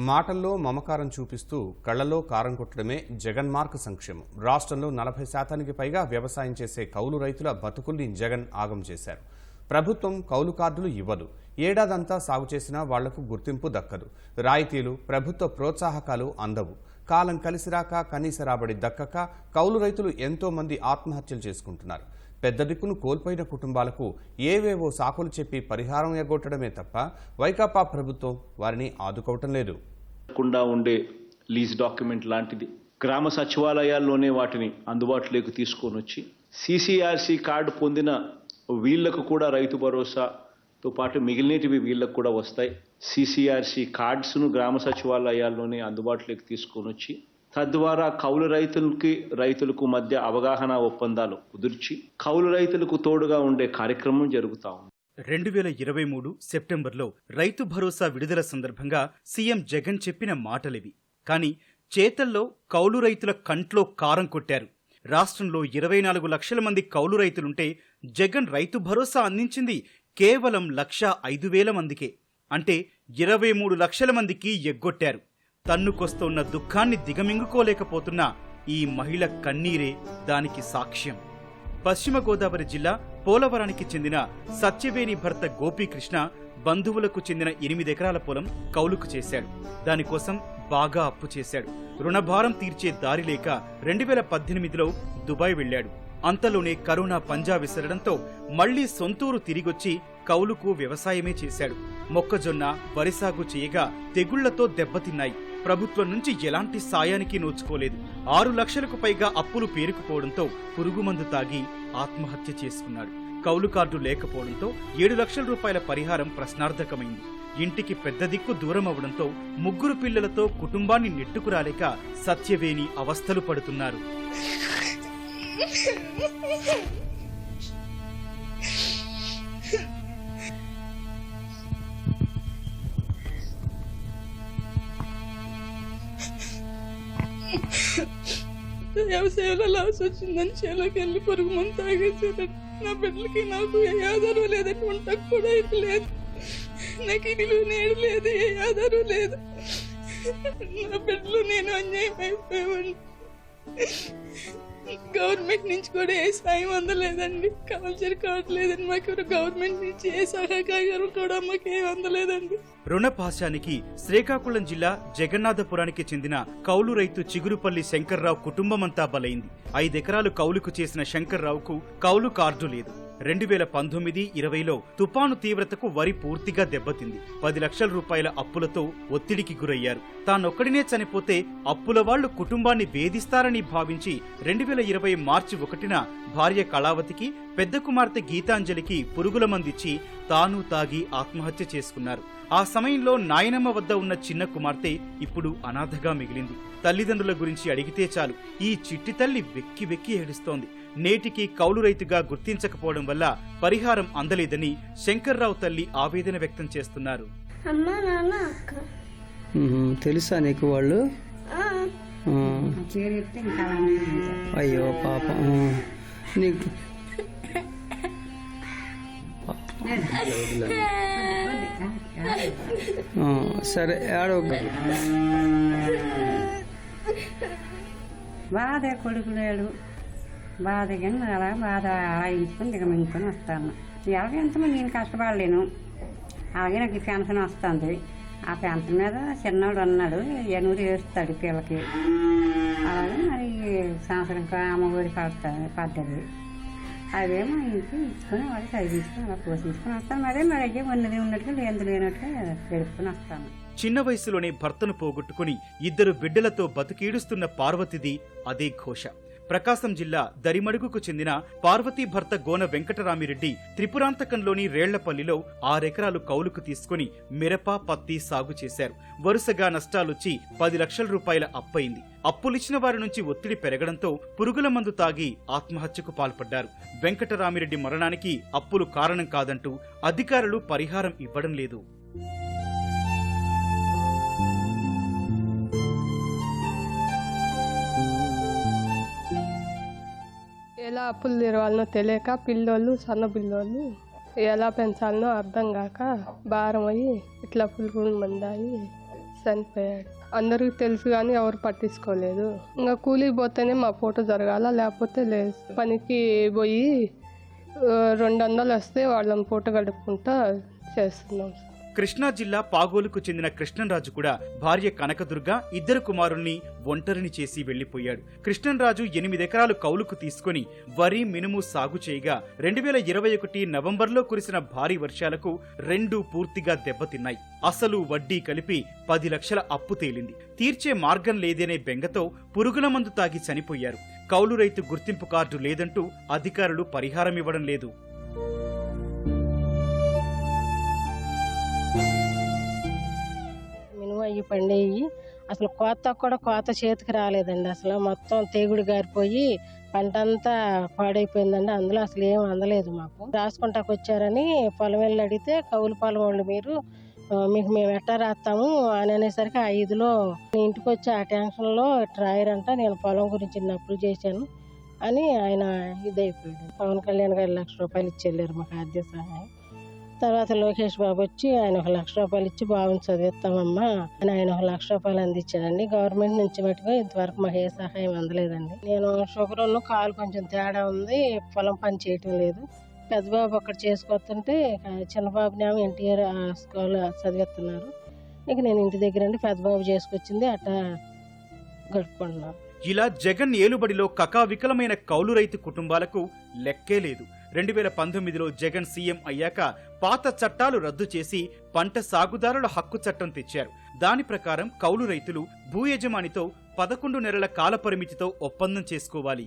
మాటల్లో మమకారం చూపిస్తూ కళ్ళలో కారం కొట్టడమే జగన్మార్క్ సంక్షేమం. రాష్ట్రంలో నలభై శాతానికి పైగా వ్యవసాయం చేసే కౌలు రైతుల బతుకుల్ని జగన్ ఆగం చేశారు. ప్రభుత్వం కౌలు కార్డులు ఇవ్వదు. ఏడాదంతా సాగు చేసినా వాళ్ళకు గుర్తింపు దక్కదు. రాయితీలు ప్రభుత్వ ప్రోత్సాహకాలు అందవు. కాలం కలిసిరాక కనీస రాబడి దక్కక కౌలు రైతులు ఎంతో మంది ఆత్మహత్యలు చేసుకుంటున్నారు. పెద్ద దిక్కును కోల్పోయిన కుటుంబాలకు ఏవేవో సాకులు చెప్పి పరిహారం ఎగ్గొట్టడమే తప్ప వైకాపా ప్రభుత్వం వారిని ఆదుకోవటం లేదు. ఉండే లీజ్ డాక్యుమెంట్ లాంటిది గ్రామ సచివాలయాల్లోనే వాటిని అందుబాటులోకి తీసుకొని వచ్చి సిసిఆర్సి కార్డు పొందిన వీళ్ళకు కూడా రైతు భరోసాతో పాటు మిగిలినటివి వీళ్ళకు కూడా వస్తాయి. సిసిఆర్సీ కార్డ్స్ను గ్రామ సచివాలయాల్లోనే అందుబాటులోకి తీసుకొని వచ్చి తద్వారా కౌలు రైతులకి రైతులకు మధ్య అవగాహన ఒప్పందాలు కుదిర్చి కౌలు రైతులకు తోడుగా ఉండే కార్యక్రమం జరుగుతా ఉంది. రెండు వేల ఇరవై మూడు సెప్టెంబర్లో రైతు భరోసా విడుదల సందర్భంగా సీఎం జగన్ చెప్పిన మాటలివి. కానీ చేతల్లో కౌలు రైతుల కంట్లో కారం కొట్టారు. రాష్ట్రంలో ఇరవై నాలుగు లక్షల మంది కౌలు రైతులుంటే జగన్ రైతు భరోసా అందించింది కేవలం లక్ష ఐదు వేల మందికే. అంటే ఇరవై మూడు లక్షల మందికి ఎగ్గొట్టారు. తన్నుకొస్తున్న దుఃఖాన్ని దిగమింగుకోలేకపోతున్న ఈ మహిళ కన్నీరే దానికి సాక్ష్యం. పశ్చిమ గోదావరి జిల్లా పోలవరానికి చెందిన సత్యవేణి భర్త గోపీకృష్ణ బంధువులకు చెందిన ఎనిమిదెకరాల పొలం కౌలుకు చేశాడు. దానికోసం బాగా అప్పు చేశాడు. రుణభారం తీర్చే దారి లేక రెండు వేల పద్దెనిమిదిలో దుబాయ్ వెళ్ళాడు. అంతలోనే కరోనా పంజా విసరడంతో మళ్ళీ సొంతూరు తిరిగొచ్చి కౌలుకు వ్యవసాయమే చేశాడు. మొక్కజొన్న వరి సాగు చేయగా తెగుళ్ళతో దెబ్బతిన్నాయి. ప్రభుత్వం నుంచి ఎలాంటి సాయానికి నోచుకోలేదు. ఆరు లక్షలకు పైగా అప్పులు పేరుకుపోవడంతో పురుగుమందు తాగి ఆత్మహత్య చేసుకున్నాడు. కౌలు కార్డు లేకపోవడంతో ఏడు లక్షల రూపాయల పరిహారం ప్రశ్నార్థకమైంది. ఇంటికి పెద్ద దిక్కు దూరం అవడంతో ముగ్గురు పిల్లలతో కుటుంబాన్ని నెట్టుకురాలేక సత్యవేణి అవస్థలు పడుతున్నారు. వ్యవసాయంలో లాస్ వచ్చిందని చేలోకి వెళ్ళి పొరుగు మంది తాగేసారు నా బిడ్డలకి నాకు ఏ ఆధారం లేదని ఉండకు కూడా ఇది లేదు. నాకు ఇల్లు నేడు లేదు ఏ ఆధారం లేదు. నా బిడ్డలు నేను అన్యాయం అయిపోయామండి గవర్నమెంట్ నుంచి కూడా ఏ సాయం అందలేదండి. కల్చర్ కావట్లేదండి మాకు గవర్నమెంట్ నుంచి ఏ సహకారం కూడా మాకు ఏం అందలేదండి. రుణపాశానికి శ్రీకాకుళం జిల్లా జగన్నాథపురానికి చెందిన కౌలు రైతు చిగురుపల్లి శంకర్రావు కుటుంబమంతా బలైంది. ఐదెకరాలు కౌలుకు చేసిన శంకర్రావుకు కౌలు కార్డు లేదు. రెండు వేల పంతొమ్మిది ఇరవైలో తుపాను తీవ్రతకు వరి పూర్తిగా దెబ్బతింది. పది లక్షల రూపాయల అప్పులతో ఒత్తిడికి గురయ్యారు. తానొక్కడినే చనిపోతే అప్పుల వాళ్ళు కుటుంబాన్ని వేధిస్తారని భావించి రెండు వేల ఇరవై మార్చి ఒకటిన భార్య కళావతికి పెద్ద కుమార్తె గీతాంజలికి పురుగుల మందిచ్చి తాను తాగి ఆత్మహత్య చేసుకున్నారు. ఆ సమయంలో నాయనమ్మ వద్ద ఉన్న చిన్న కుమార్తె ఇప్పుడు అనాథగా మిగిలింది. తల్లిదండ్రుల గురించి అడిగితే చాలు. ఈ చిట్టి తల్లి వెక్కి వెక్కి ఏడుస్తోంది. నేటికి కౌలు రైతుగా గుర్తించకపోవడం వల్ల పరిహారం అందలేదని శంకర్రావు తల్లి ఆవేదన వ్యక్తం చేస్తున్నారు. అమ్మ నాన్న అక్క. మ్మ్. తెలుసా నీకు వాళ్ళు. అయ్యో పాప. నీకు సరే ఆడో బాధ కొడుకు లేడు బాధ కానీ అలా బాధ ఆయించుకొని దిగమించుకొని వస్తాను. ఎలాగ ఎంతమంది నేను కష్టపడలేను. అలాగే నాకు పెన్షన్ వస్తుంది. ఆ పెన్షన్ మీద చిన్నోడు ఉన్నాడు. ఎనుగురు వేస్తాడు పిల్లకి. అలాగే మరి సంవత్సరం అమ్మఒడి పడుతుంది పడ్డది అదేమో ఇంటికి ఇచ్చుకొని వాళ్ళు చదివించుకొని అలా పోషించుకొని వస్తాను. అదే మరి అయ్యే ఉన్నది ఉన్నట్టుగా లేనిది లేనట్టుగా గడుపుకొని వస్తాను. చిన్న వయసులోనే భర్తను పోగొట్టుకుని ఇద్దరు బిడ్డలతో బతికీడుస్తున్న పార్వతిది అదే ఘోష. ప్రకాశం జిల్లా దరిమడుగుకు చెందిన పార్వతీ భర్త గోన వెంకటరామిరెడ్డి త్రిపురాంతకంలోని రేళ్ళపల్లిలో ఆరెకరాలు కౌలుకు తీసుకుని మిరప పత్తి సాగు చేశారు. వరుసగా నష్టాలొచ్చి పది లక్షల రూపాయల అప్పయింది. అప్పులిచ్చిన వారి నుంచి ఒత్తిడి పెరగడంతో పురుగుల మందు తాగి ఆత్మహత్యకు పాల్పడ్డారు. వెంకటరామిరెడ్డి మరణానికి అప్పులు కారణం కాదంటూ అధికారులు పరిహారం ఇవ్వడం లేదు. అప్పులు తెరవాలనో తెలియక పిల్లోళ్ళు సన్న పిల్లోళ్ళు ఎలా పెంచాలనో అర్థం కాక భారం అయ్యి ఇట్లా పులుగులు మందాయి చనిపోయాడు. అందరికీ తెలుసు కానీ ఎవరు పట్టించుకోలేదు. ఇంకా కూలికి పోతేనే మా ఫోటో జరగాల లేకపోతే లేదు. పనికి పోయి రెండు వందలు వస్తే వాళ్ళని ఫోటో గడుపుకుంటా చేస్తున్నాం. కృష్ణా జిల్లా పాగోలుకు చెందిన కృష్ణంరాజు కూడా భార్య కనకదుర్గ ఇద్దరు కుమారుణ్ణి ఒంటరిని చేసి వెళ్ళిపోయాడు కృష్ణంరాజు ఎనిమిది ఎకరాలు కౌలుకు తీసుకుని వరి మినుము సాగు చేయగా రెండు వేల ఇరవై ఒకటి నవంబర్లో కురిసిన భారీ వర్షాలకు రెండు పూర్తిగా దెబ్బతిన్నాయి. అసలు వడ్డీ కలిపి పది లక్షల అప్పు తేలింది. తీర్చే మార్గం లేదనే బెంగతో పురుగుల మందు తాగి చనిపోయారు. కౌలు రైతు గుర్తింపు కార్డు లేదంటూ అధికారులు పరిహారం ఇవ్వడం లేదు. మినుము పండేయి. పండేవి అసలు కోత కూడా కోత చేతికి రాలేదండి. అసలు మొత్తం తెగుడు గారిపోయి పంట అంతా పాడైపోయిందండి. అందులో అసలు ఏం అందలేదు మాకు. రాసుకుంటాకు వచ్చారని పొలం వెళ్ళి అడిగితే కౌలు పొలం వాళ్ళు మీరు. మీకు మేము ఎట్టా రాస్తాము? అని అనేసరికి ఐదులో ఇంటికి వచ్చి ఆ టెన్షన్లో రాయరంట నేను పొలం గురించి నప్పులు అప్పులు చేశాను అని ఆయన ఇదైపోయాడు. పవన్ కళ్యాణ్ గారు లక్ష రూపాయలు ఇచ్చి వెళ్ళారు మాకు ఆర్థిక సహాయం. తర్వాత లోకేష్ బాబు వచ్చి ఆయన ఒక లక్ష రూపాయలు ఇచ్చి బాబుని చదివిస్తామమ్మా అని ఆయన ఒక లక్ష రూపాయలు అందించాడండి. గవర్నమెంట్ నుంచి మటుకు ఇంతవరకు మాకు ఏ సహాయం అందలేదండి. నేను షుగర్ ఉన్న కాలు కొంచెం తేడా ఉంది పొలం పని చేయటం లేదు. పెద్ద బాబు అక్కడ చేసుకొస్తుంటే చిన్నబాబునేమో ఎన్టీఆర్ స్కూల్ చదివిస్తున్నారు. ఇక నేను ఇంటి దగ్గర అండి పెద్ద బాబు చేసుకొచ్చింది అట్టా గడుపుకుంటున్నాను ఇలా జగన్ ఏలుబడిలో కకావికలమైన కౌలు రైతు కుటుంబాలకు లెక్కే లేదు. రెండు వేల పంతొమ్మిదిలో జగన్ సీఎం అయ్యాక పాత చట్టాలు రద్దు చేసి పంట సాగుదారుల హక్కు చట్టం తెచ్చారు. దాని ప్రకారం కౌలు రైతులు భూ యజమానితో పదకొండు నెలల కాలపరిమితితో ఒప్పందం చేసుకోవాలి.